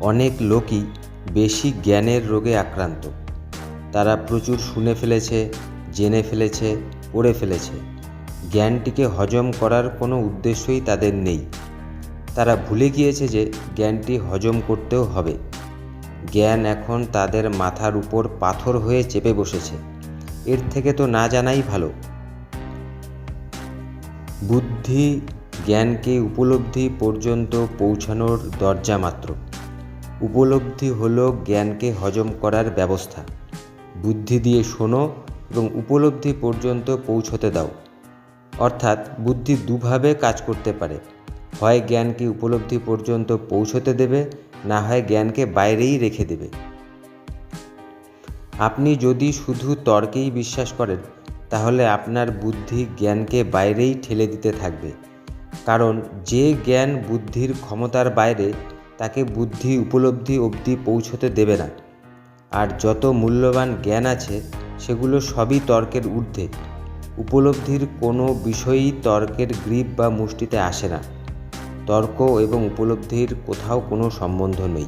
অনেক লোকই বেশি জ্ঞানের রোগে আক্রান্ত। তারা প্রচুর শুনে ফেলেছে, জেনে ফেলেছে, পড়ে ফেলেছে। জ্ঞানটিকে হজম করার কোনো উদ্দেশ্যই তাদের নেই। তারা ভুলে গিয়েছে যে জ্ঞানটি হজম করতেও হবে। জ্ঞান এখন তাদের মাথার উপর পাথর হয়ে চেপে বসেছে। এর থেকে তো না জানাই ভালো। বুদ্ধি জ্ঞানকে উপলব্ধি পর্যন্ত পৌঁছানোর দরজা মাত্র। উপলব্ধি হলো জ্ঞানকে হজম করার ব্যবস্থা। বুদ্ধি দিয়ে শোনো এবং উপলব্ধি পর্যন্ত পৌঁছতে দাও। অর্থাৎ বুদ্ধি দুভাবে কাজ করতে পারে। হয় জ্ঞানকে উপলব্ধি পর্যন্ত পৌঁছতে দেবে, না হয় জ্ঞানকে বাইরেই রেখে দেবে। আপনি যদি শুধু তর্কেই বিশ্বাস করেন, তাহলে আপনার বুদ্ধি জ্ঞানকে বাইরেই ঠেলে দিতে থাকবে। কারণ যে জ্ঞান বুদ্ধির ক্ষমতার বাইরে তাকে বুদ্ধি উপলব্ধি অবধি পৌঁছতে দেবে না। আর যত মূল্যবান জ্ঞান আছে, সেগুলো সবই তর্কের ঊর্ধ্বে। উপলব্ধির কোনো বিষয়ই তর্কের গ্রীপ বা মুষ্টিতে আসে না। তর্ক এবং উপলব্ধির কোথাও কোনো সম্বন্ধ নেই।